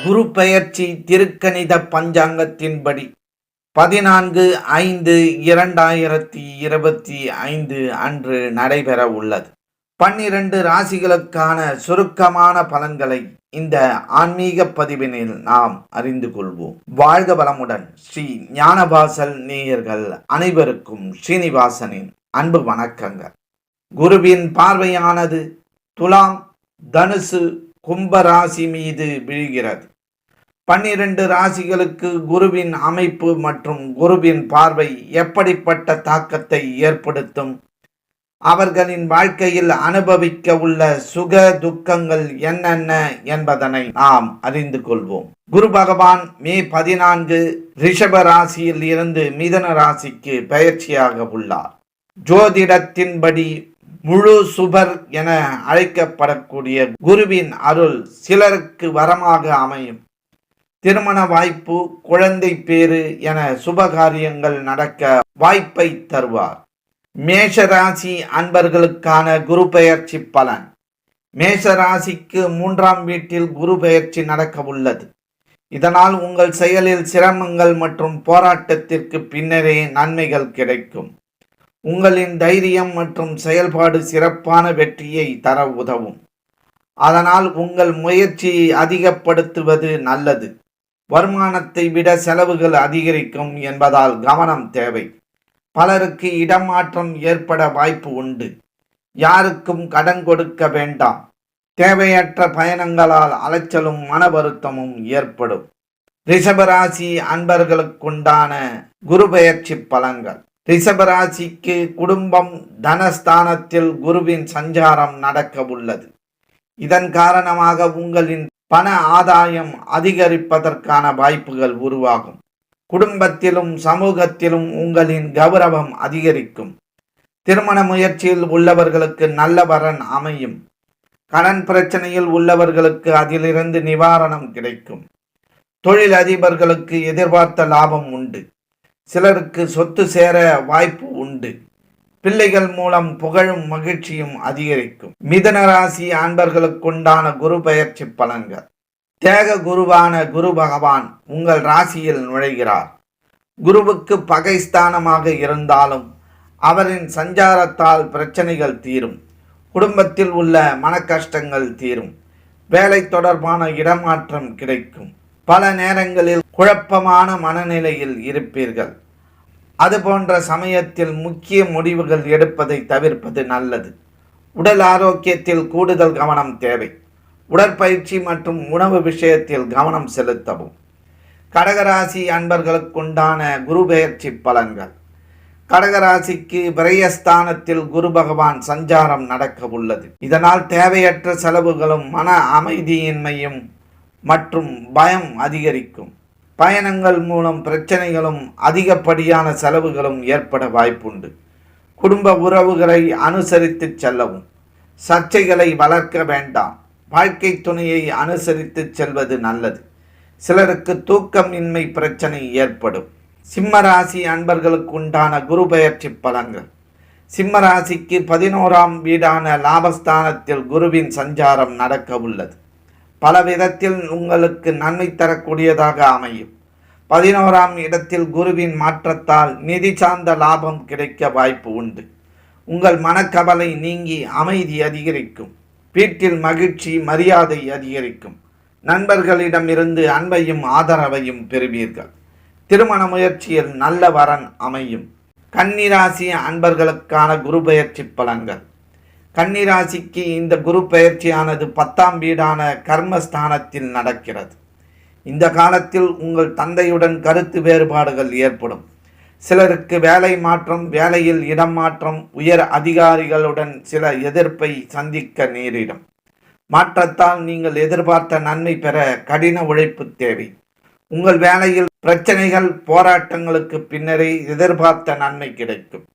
குரு பெயர்ச்சி திருக்கணித பஞ்சாங்கத்தின்படி பதினான்கு ஐந்து இரண்டாயிரத்தி இருபத்தி ஐந்து அன்று நடைபெற உள்ளது. பன்னிரண்டு ராசிகளுக்கான சுருக்கமான பலன்களை இந்த ஆன்மீக பதிவினில் நாம் அறிந்து கொள்வோம். வாழ்க வளமுடன் ஸ்ரீ ஞானபாசல் நேயர்கள் அனைவருக்கும் ஸ்ரீனிவாசனின் அன்பு வணக்கங்கள். குருவின் பார்வையானது துலாம் தனுசு கும்பராசி மீது விழுகிறது. பன்னிரண்டு ராசிகளுக்கு குருவின் அமைப்பு மற்றும் குருவின் பார்வை எப்படிப்பட்ட தாக்கத்தை ஏற்படுத்தும்? அவர்களின் வாழ்க்கையில் அனுபவிக்க உள்ள சுக துக்கங்கள் என்னென்ன என்பதனை நாம் அறிந்து கொள்வோம். குரு பகவான் மே பதினான்கு ரிஷப ராசியில் இருந்து மிதன ராசிக்கு பயிற்சியாக உள்ளார். ஜோதிடத்தின்படி முழு சுபர் என அழைக்கப்படக்கூடிய குருவின் அருள் சிலருக்கு வரமாக அமையும். திருமண வாய்ப்பு குழந்தை பேறு என சுபகாரியங்கள் நடக்க வாய்ப்பை தருவார். மேஷராசி அன்பர்களுக்கான குரு பெயர்ச்சி பலன். மேஷராசிக்கு மூன்றாம் வீட்டில் குரு பெயர்ச்சி நடக்க உள்ளது. இதனால் உங்கள் செயலில் சிரமங்கள் மற்றும் போராட்டத்திற்கு பின்னரே நன்மைகள் கிடைக்கும். உங்களின் தைரியம் மற்றும் செயல்பாடு சிறப்பான வெற்றியை தர உதவும். அதனால் உங்கள் முயற்சியை அதிகப்படுத்துவது நல்லது. வருமானத்தை விட செலவுகள் அதிகரிக்கும் என்பதால் கவனம் தேவை. பலருக்கு இடமாற்றம் ஏற்பட வாய்ப்பு உண்டு. யாருக்கும் கடன் கொடுக்க வேண்டாம். தேவையற்ற பயணங்களால் அலைச்சலும் மன வருத்தமும் ஏற்படும். ரிஷபராசி அன்பர்களுக்குண்டான குரு பெயர்ச்சி பலன்கள். ரிஷபராசிக்கு குடும்பம் தனஸ்தானத்தில் குருவின் சஞ்சாரம் நடக்க உள்ளது இதன் காரணமாக உங்களின் பண ஆதாயம் அதிகரிப்பதற்கான வாய்ப்புகள் உருவாகும். குடும்பத்திலும் சமூகத்திலும் உங்களின் கௌரவம் அதிகரிக்கும். திருமண முயற்சியில் உள்ளவர்களுக்கு நல்ல வரன் அமையும். கடன் பிரச்சனையில் உள்ளவர்களுக்கு அதிலிருந்து நிவாரணம் கிடைக்கும். தொழில் அதிபர்களுக்கு எதிர்பார்த்த லாபம் உண்டு. சிலருக்கு சொத்து சேர வாய்ப்பு உண்டு. பிள்ளைகள் மூலம் புகழும் மகிழ்ச்சியும் அதிகரிக்கும். மிதன ராசி ஆண்பர்களுக்குண்டான குரு பெயர்ச்சி பலன்கள். தேக குருவான குரு பகவான் உங்கள் ராசியில் நுழைகிறார். குருவுக்கு பகைஸ்தானமாக இருந்தாலும் அவரின் சஞ்சாரத்தால் பிரச்சனைகள் தீரும். குடும்பத்தில் உள்ள மன கஷ்டங்கள் தீரும். வேலை தொடர்பான இடமாற்றம் கிடைக்கும். பல நேரங்களில் குழப்பமான மனநிலையில் இருப்பீர்கள். அது போன்ற சமயத்தில் முக்கிய முடிவுகள் எடுப்பதை தவிர்ப்பது நல்லது. உடல் ஆரோக்கியத்தில் கூடுதல் கவனம் தேவை. உடற்பயிற்சி மற்றும் உணவு விஷயத்தில் கவனம் செலுத்தவும். கடகராசி அன்பர்களுக்குண்டான குரு பெயர்ச்சி பலன்கள். கடகராசிக்கு விரயஸ்தானத்தில் குரு பகவான் சஞ்சாரம் நடக்க உள்ளது இதனால் தேவையற்ற செலவுகளும் மன அமைதியின்மையும் மற்றும் பயம் அதிகரிக்கும். பயணங்கள் மூலம் பிரச்சனைகளும் அதிகப்படியான செலவுகளும் ஏற்பட வாய்ப்புண்டு. குடும்ப உறவுகளை அனுசரித்து செல்லவும். சர்ச்சைகளை வளர்க்க வேண்டாம். வாழ்க்கை துணையை அனுசரித்து செல்வது நல்லது. சிலருக்கு தூக்கமின்மை பிரச்சனை ஏற்படும். சிம்மராசி அன்பர்களுக்கு உண்டான குரு பயிற்சி பலன்கள். சிம்மராசிக்கு பதினோராம் வீடான லாபஸ்தானத்தில் குருவின் சஞ்சாரம் நடக்க உள்ளது பல விதத்தில் உங்களுக்கு நன்மை தரக்கூடியதாக அமையும். பதினோராம் இடத்தில் குருவின் மாற்றத்தால் நிதி சார்ந்த லாபம் கிடைக்க வாய்ப்பு உண்டு. உங்கள் மனக்கவலை நீங்கி அமைதி அதிகரிக்கும். வீட்டில் மகிழ்ச்சி மரியாதை அதிகரிக்கும். நண்பர்களிடமிருந்து அன்பையும் ஆதரவையும் பெறுவீர்கள். திருமண முயற்சியில் நல்ல வரன் அமையும். கன்னிராசி அன்பர்களுக்கான குரு பயிற்சி பலன்கள். கன்னிராசிக்கு இந்த குரு பெயர்ச்சியானது பத்தாம் வீடான கர்மஸ்தானத்தில் நடக்கிறது. இந்த காலத்தில் உங்கள் தந்தையுடன் கருத்து வேறுபாடுகள் ஏற்படும். சிலருக்கு வேலை மாற்றம் வேலையில் இடம் மாற்றம் உயர் அதிகாரிகளுடன் சில எதிர்ப்பை சந்திக்க நேரிடும். மாற்றத்தால் நீங்கள் எதிர்பார்த்த நன்மை பெற கடின உழைப்பு தேவை. உங்கள் வேலையில் பிரச்சனைகள் போராட்டங்களுக்கு பின்னரே எதிர்பார்த்த நன்மை கிடைக்கும்.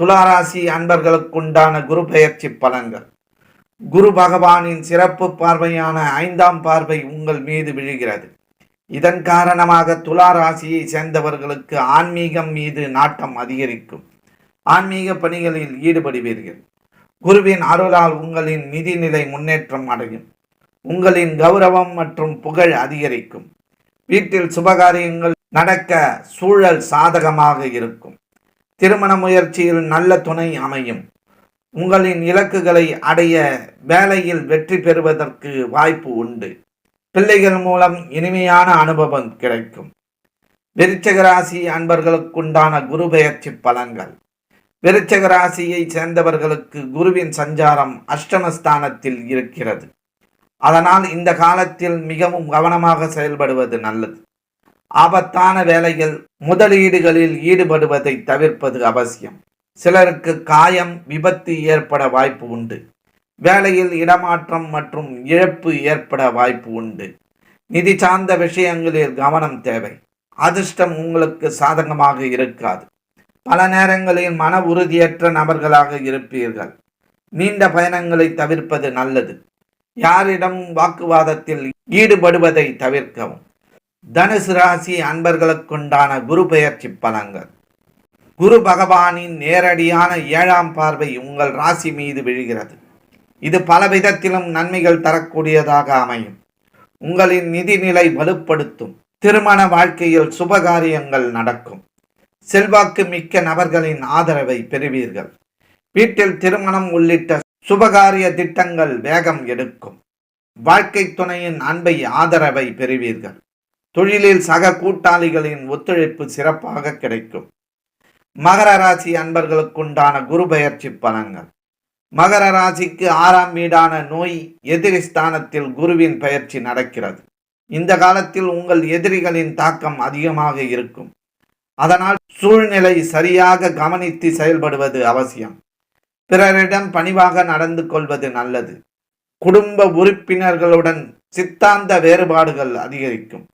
துளாராசி அன்பர்களுக்குண்டான குரு பெயர்ச்சி பலன்கள். குரு பகவானின் சிறப்பு பார்வையான ஐந்தாம் பார்வை உங்கள் மீது விழுகிறது. இதன் காரணமாக துலா ராசியை சேர்ந்தவர்களுக்கு ஆன்மீகம் மீது நாட்டம் அதிகரிக்கும். ஆன்மீக பணிகளில் ஈடுபடுவீர்கள். குருவின் அருளால் உங்களின் நிதிநிலை முன்னேற்றம் அடையும். உங்களின் கௌரவம் மற்றும் புகழ் அதிகரிக்கும். வீட்டில் சுபகாரியங்கள் நடக்க சூழல் சாதகமாக இருக்கும். திருமண முயற்சியில் நல்ல துணை அமையும். உங்களின் இலக்குகளை அடைய வேலையில் வெற்றி பெறுவதற்கு வாய்ப்பு உண்டு. பிள்ளைகள் மூலம் இனிமையான அனுபவம் கிடைக்கும். விருச்சக ராசி அன்பர்களுக்குண்டான குரு பெயர்ச்சி பலன்கள். விருச்சக ராசியை சேர்ந்தவர்களுக்கு குருவின் சஞ்சாரம் அஷ்டமஸ்தானத்தில் இருக்கிறது. அதனால் இந்த காலத்தில் மிகவும் கவனமாக செயல்படுவது நல்லது. ஆபத்தான வேலைகள் முதலீடுகளில் ஈடுபடுவதை தவிர்ப்பது அவசியம். சிலருக்கு காயம் விபத்து ஏற்பட வாய்ப்பு உண்டு. வேலையில் இடமாற்றம் மற்றும் இழப்பு ஏற்பட வாய்ப்பு உண்டு. நிதி சார்ந்த விஷயங்களில் கவனம் தேவை. அதிர்ஷ்டம் உங்களுக்கு சாதகமாக இருக்காது. பல நேரங்களில் மன உறுதியற்ற நபர்களாக இருப்பீர்கள். நீண்ட பயணங்களை தவிர்ப்பது நல்லது. யாரிடம் வாக்குவாதத்தில் ஈடுபடுவதை தவிர்க்கவும். தனுசு ராசி அன்பர்களுக்குண்டான குரு பெயர்ச்சி பலன்கள். குரு பகவானின் நேரடியான ஏழாம் பார்வை உங்கள் ராசி மீது விழுகிறது. இது பல விதத்திலும் நன்மைகள் தரக்கூடியதாக அமையும். உங்களின் நிதிநிலை வலுப்படுத்தும். திருமண வாழ்க்கையில் சுபகாரியங்கள் நடக்கும். செல்வாக்கு மிக்க நபர்களின் ஆதரவை பெறுவீர்கள். வீட்டில் திருமணம் உள்ளிட்ட சுபகாரிய திட்டங்கள் வேகம் எடுக்கும். வாழ்க்கை துணையின் அன்பை ஆதரவை பெறுவீர்கள். தொழிலில் சக கூட்டாளிகளின் ஒத்துழைப்பு சிறப்பாக கிடைக்கும். மகர ராசி அன்பர்களுக்குண்டான குரு பெயர்ச்சி பலன்கள். மகர ராசிக்கு ஆறாம் வீடான நோய் எதிரி ஸ்தானத்தில் குருவின் பயிற்சி நடக்கிறது. இந்த காலத்தில் உங்கள் எதிரிகளின் தாக்கம் அதிகமாக இருக்கும். அதனால் சூழ்நிலை சரியாக கவனித்து செயல்படுவது அவசியம். பிறரிடம் பணிவாக நடந்து கொள்வது நல்லது. குடும்ப உறுப்பினர்களுடன் சித்தாந்த வேறுபாடுகள் அதிகரிக்கும்.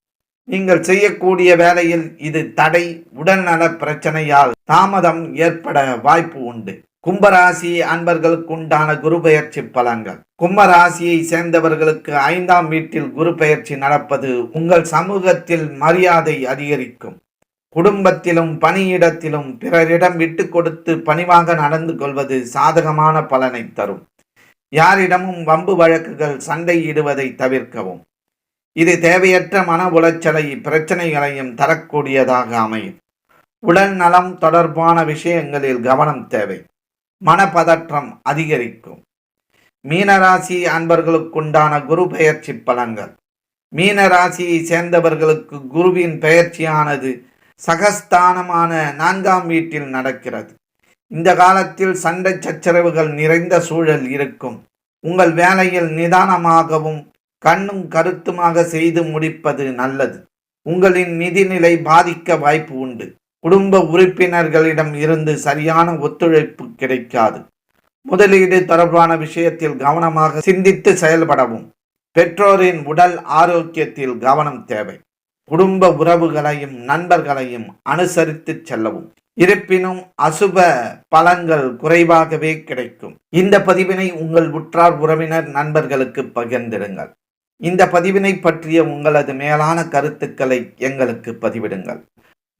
நீங்கள் செய்யக்கூடிய வேலையில் இது தடை உடல்நல பிரச்சனையால் தாமதம் ஏற்பட வாய்ப்பு உண்டு. கும்பராசி அன்பர்களுக்கு உண்டான குரு பெயர்ச்சி பலன்கள். கும்பராசியை சேர்ந்தவர்களுக்கு ஐந்தாம் வீட்டில் குரு பெயர்ச்சி நடப்பது உங்கள் சமூகத்தில் மரியாதை அதிகரிக்கும். குடும்பத்திலும் பணியிடத்திலும் பிறரிடம் விட்டு கொடுத்து பணிவாக நடந்து கொள்வது சாதகமான பலனை தரும். யாரிடமும் வம்பு வழக்குகள் சண்டையிடுவதை தவிர்க்கவும். இது தேவையற்ற மன உளைச்சலை பிரச்சனைகளையும் தரக்கூடியதாக அமையும். உடல் நலம் தொடர்பான விஷயங்களில் கவனம் தேவை. மனப்பதற்றம் அதிகரிக்கும். மீனராசி அன்பர்களுக்குண்டான குரு பெயர்ச்சி பலன்கள். மீனராசியை சேர்ந்தவர்களுக்கு குருவின் பெயர்ச்சியானது சகஸ்தானமான நான்காம் வீட்டில் நடக்கிறது. இந்த காலத்தில் சண்டை சச்சரவுகள் நிறைந்த சூழல் இருக்கும். உங்கள் வேலையில் நிதானமாகவும் கண்ணும் கருத்துமாக செய்து முடிப்பது நல்லது. உங்களின் நிதிநிலை பாதிக்க வாய்ப்பு உண்டு. குடும்ப உறுப்பினர்களிடம் இருந்து சரியான ஒத்துழைப்பு கிடைக்காது. முதலீடு தொடர்பான விஷயத்தில் கவனமாக சிந்தித்து செயல்படவும். பெற்றோரின் உடல் ஆரோக்கியத்தில் கவனம் தேவை. குடும்ப உறவுகளையும் நண்பர்களையும் அனுசரித்து செல்லவும். இருப்பினும் அசுப பலன்கள் குறைவாகவே கிடைக்கும். இந்த பதிவினை உங்கள் உற்றார் உறவினர் நண்பர்களுக்கு பகிர்ந்திடுங்கள். இந்த பதிவினை பற்றிய உங்களது மேலான கருத்துக்களை எங்களுக்கு பதிவிடுங்கள்.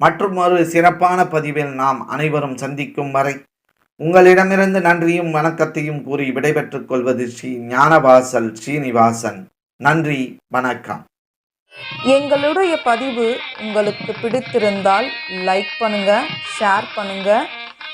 மற்றும் ஒரு சிறப்பான பதிவில் நாம் அனைவரும் சந்திக்கும் வரை உங்களிடமிருந்து நன்றியும் வணக்கத்தையும் கூறி விடைபெற்றுக் கொள்வது ஸ்ரீ ஞானவாசல் ஸ்ரீனிவாசன். நன்றி வணக்கம். எங்களுடைய பதிவு உங்களுக்கு பிடித்திருந்தால் லைக் பண்ணுங்க ஷேர் பண்ணுங்க